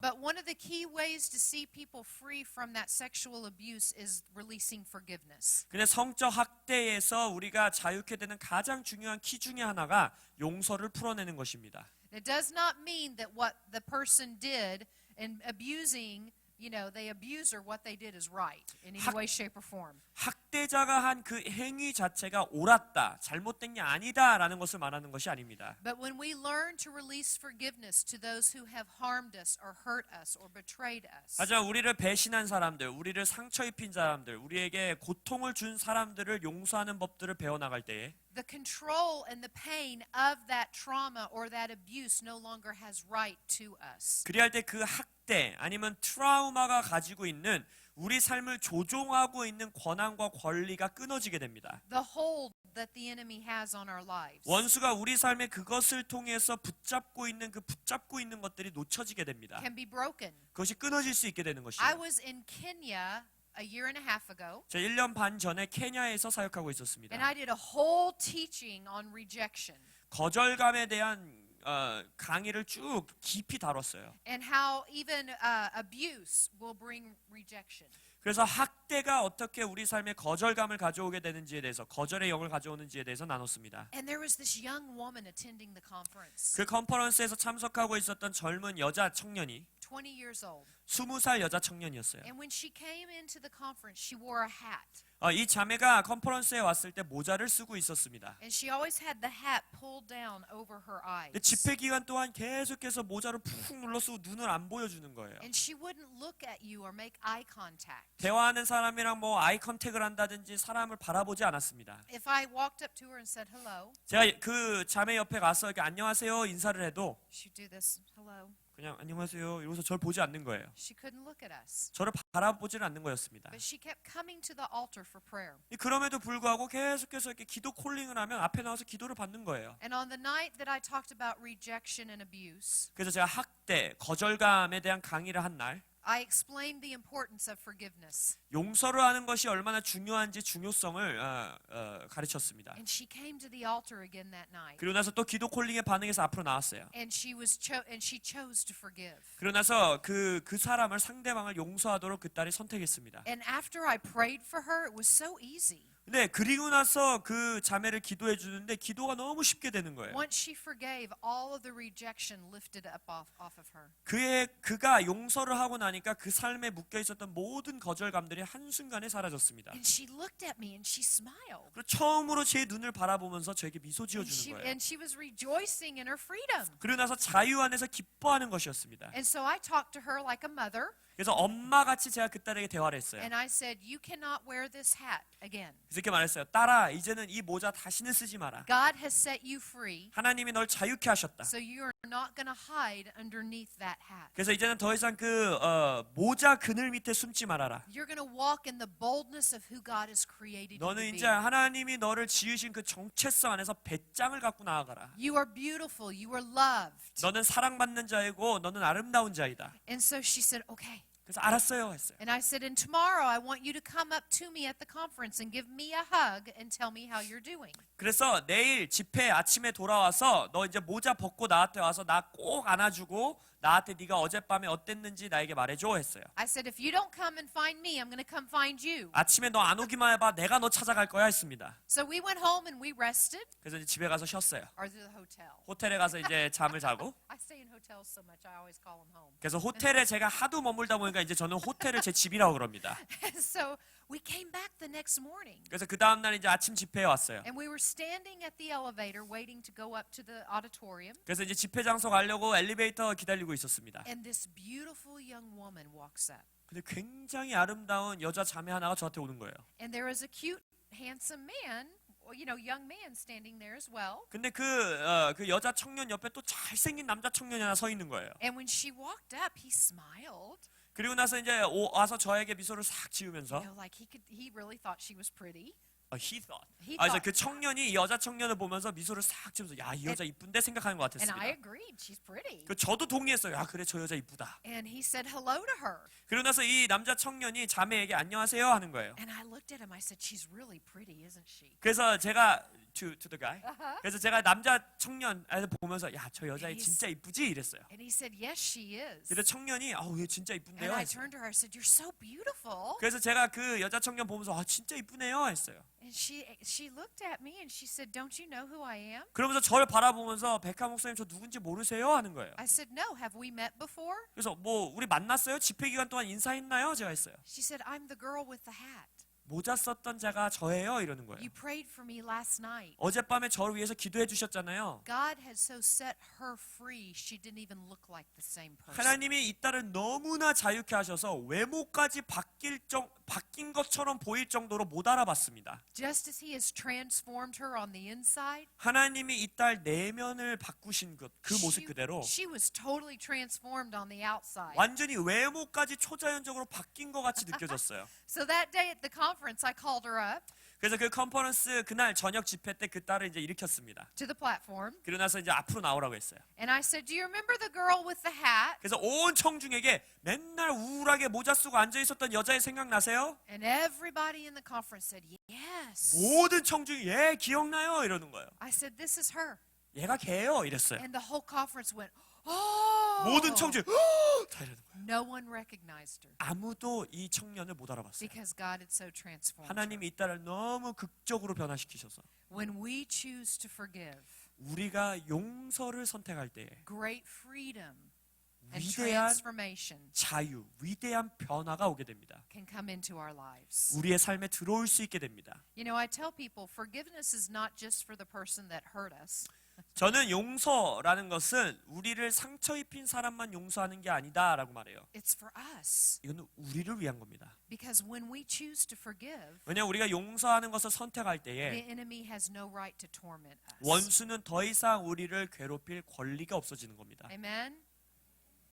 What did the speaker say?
But one of the key ways to see people free from that sexual abuse is releasing forgiveness. 근데 성적 학대에서 우리가 자유케 되는 가장 중요한 키 중에 하나가 용서를 풀어내는 것입니다. It does not mean that what the person did in abusing, you know, the abuser, what they did is right in any 학- way, shape, or form. 학대자가 한 그 행위 자체가 옳았다, 잘못된 게 아니다라는 것을 말하는 것이 아닙니다. But when we learn to release forgiveness to those who have harmed us or hurt us or betrayed us, 하지만 우리를 배신한 사람들, 우리를 상처 입힌 사람들, 우리에게 고통을 준 사람들을 용서하는 법들을 배워나갈 때에 the control and the pain of that trauma or that abuse no longer has right to us. 그리할 때 그 학대 아니면 트라우마가 가지고 있는 우리 삶을 조종하고 있는 권한과 권리가 끊어지게 됩니다. The hold that the enemy has on our lives. 원수가 우리 삶에 그것을 통해서 붙잡고 있는 그 붙잡고 있는 것들이 놓쳐지게 됩니다. can be broken. 그것이 끊어질 수 있게 되는 I 것이에요. was in Kenya a year and a half ago, 제가 1년 반 전에 케냐에서 사역하고 있었습니다. and I did a whole teaching on rejection 거절감에 대한 어, 강의를 쭉 깊이 다뤘어요. and how even uh, abuse will bring rejection. 그래서 학대가 어떻게 우리 삶에 거절감을 가져오게 되는지에 대해서 거절의 영을 가져오는지에 대해서 나눴습니다. And there was this young woman attending the conference, 그 컨퍼런스에서 참석하고 있었던 젊은 여자 청년이 20 years old. 20살 여자 청년이었어요. And when she came into the conference, she wore a hat. 어, 이 자매가 컨퍼런스에 왔을 때 모자를 쓰고 있었습니다. And she always had the hat pulled down over her eyes. 근데 집회 기간 동안 계속해서 모자를 푹 눌러 쓰고 눈을 안 보여주는 거예요. And she wouldn't look at you or make eye contact. 대화하는 사람이랑 뭐 아이 컨택을 한다든지 사람을 바라보지 않았습니다. If I walked up to her and said hello, 제가 그 자매 옆에 가서 이렇게 안녕하세요 인사를 해도 she'd do this hello. 그냥 안녕하세요 이러면서 저를 보지 않는 거예요. She couldn't look at us. 저를 바라보지는 않는 거였습니다. But she kept coming to the altar for prayer. 그럼에도 불구하고 계속해서 이렇게 기도 콜링을 하면 앞에 나와서 기도를 받는 거예요. And on the night that I talked about rejection and abuse, 그래서 제가 학대, 거절감에 대한 강의를 한 날 I explained the importance of forgiveness. 용서를 하는 것이 얼마나 중요한지 중요성을 어, 어, 가르쳤습니다. And she came to the altar again that night. 그리고 나서 또 기도 콜링에 반응해서 앞으로 나왔어요. And she was cho- and she chose to forgive. 그러고 나서 그, 그 사람을 상대방을 용서하도록 그 딸이 선택했습니다. And after I prayed for her, it was so easy. 근데 그리고 나서 그 자매를 기도해 주는데 기도가 너무 쉽게 되는 거예요. Once she forgave, all of the rejection lifted up off, off of her. 그의 그가 용서를 하고 나니까 그 삶에 묶여 있었던 모든 거절감들이 한 순간에 사라졌습니다. And she looked at me and she smiled. 그리고 처음으로 제 눈을 바라보면서 저에게 미소 지어 And she, 주는 거예요. and she was rejoicing in her freedom. 그리고 나서 자유 안에서 기뻐하는 것이었습니다. And so I talked to her like a mother, 그래서 엄마 같이 제가 그 딸에게 대화를 했어요. and I said, You cannot wear this hat again. 그래서 이렇게 말했어요. 딸아, 이제는 이 모자 다시는 쓰지 마라. God has set you free, 하나님이 널 자유케 하셨다. so you are not going to hide underneath that hat. 그래서 이제는 더 이상 그 어, 모자 그늘 밑에 숨지 말아라. You're going to walk in the boldness of who God has created you 너는 to 이제 be. 하나님이 너를 지으신 그 정체성 안에서 배짱을 갖고 나아가라. You are beautiful. You are loved. 너는 사랑받는 자이고 너는 아름다운 자이다. And so she said, Okay. 그래서 알았어요 했어요. And I said, And tomorrow I want you to come up to me at the conference and give me a hug and tell me how you're doing. 그래서 내일 집회 아침에 돌아와서 너 이제 모자 벗고 나한테 와서 나 꼭 안아주고 나한테 네가 어젯밤에 어땠는지 나에게 말해줘 했어요. I said, If you don't come and find me, I'm going to come find you. 아침에 너 안 오기만 해봐 내가 너 찾아갈 거야 했습니다. So we went home and we rested, 그래서 이제 집에 가서 쉬었어요. or to the hotel. 호텔에 가서 이제 잠을 자고 I stay in hotels so much, I always call them home. 그래서 호텔에 제가 하도 머물다 보니까 이제 저는 호텔을 제 집이라고 그럽니다. So we came back the next morning. 그래서 그 다음 날 이제 아침 집회에 왔어요. And we were standing at the elevator waiting to go up to the auditorium. 그래서 이제 집회 장소 가려고 엘리베이터 기다리고 있었습니다. And this beautiful young woman walks up. 근데 굉장히 아름다운 여자 자매 하나가 저한테 오는 거예요. And there was a cute, handsome man, you know, young man standing there as well. 근데 그, 어, 그 여자 청년 옆에 또 잘생긴 남자 청년이 하나 서 있는 거예요. And when she walked up, he smiled. 그리고 나서 이제 오- 와서 저에게 미소를 싹 You 지으면서 know, like he could, he really thought she was pretty. 어, he thought. He 아, 그래서 thought- 그 청년이 이 여자 청년을 보면서 미소를 싹 지면서 야 이 여자 이쁜데 생각하는 것 And I 같았습니다. agreed. She's pretty. 그 저도 동의했어요. 아 그래 저 여자 이쁘다. And he said hello to her. 그러고 나서 이 남자 청년이 자매에게 안녕하세요 하는 거예요. And I looked at him. I said, She's really pretty, isn't she? 그래서 제가 to to the guy. Uh-huh. 그래서 제가 남자 청년 보면서 야 저 여자 진짜 이쁘지 이랬어요. And he said, Yes, she is. 그래서 청년이 아우 얘 진짜 And 이쁜데요. I 했어요. turned to her. I said, You're so beautiful. 그래서 제가 그 여자 청년 보면서 아 진짜 이쁘네요 했어요. And she she looked at me and she said, Don't you know who I am? 그러면서 저를 바라보면서 백하 목사님 저 누군지 모르세요 하는 거예요. I said, No. Have we met before? 그래서 뭐 우리 만났어요? 집회 기간 동안 인사했나요? 제가 했어요. She said, I'm the girl with the hat. 모자 썼던 자가 저예요 이러는 거예요. You prayed for me last night. 어젯밤에 저를 위해서 기도해 주셨잖아요. God had so set her free, she didn't even look like the same person. 하나님이 이 딸을 너무나 자유케 하셔서 외모까지 바뀔 정 바뀐 것처럼 보일 정도로 못 알아봤습니다. Just as He has transformed her on the inside, 하나님이 이 딸 내면을 바꾸신 것 그 모습 she, 그대로 she was totally transformed on the outside. 완전히 외모까지 초자연적으로 바뀐 것 같이 느껴졌어요. So that day at the conference, I called her up 그래서 그 컨퍼런스 그날 저녁 집회 때 그 딸을 이제 일으켰습니다. to the platform 그러고 나서 이제 앞으로 나오라고 했어요. and I said, Do you remember the girl with the hat? 그래서 온 청중에게 맨날 우울하게 모자 쓰고 앉아 있었던 여자애 생각나세요? And everybody in the conference said, Yes. 모든 청중이 예 기억나요 이러는 거예요. I said, This is her. 얘가 걔예요 이랬어요. And the whole conference went, Oh. 모든 청중이 "헉!" 다 이러는 거예요. No one recognized her 아무도 이 청년을 못 알아봤어요. because God had so transformed her. 하나님이 이 딸을 너무 극적으로 변화시키셔서 When we choose to forgive, 우리가 용서를 선택할 때에 great freedom and 위대한 transformation 자유, 위대한 변화가 오게 됩니다. can come into our lives. 우리의 삶에 들어올 수 있게 됩니다. You know, I tell people forgiveness is not just for the person that hurt us. 저는 용서라는 것은 우리를 상처 입힌 사람만 용서하는 게 아니다라고 말해요. It's for us. 이거는 우리를 위한 겁니다. Because when we choose to forgive, 왜냐 우리가 용서하는 것을 선택할 the 때에 enemy has no right to torment us. 원수는 더 이상 우리를 괴롭힐 권리가 없어지는 겁니다. Amen?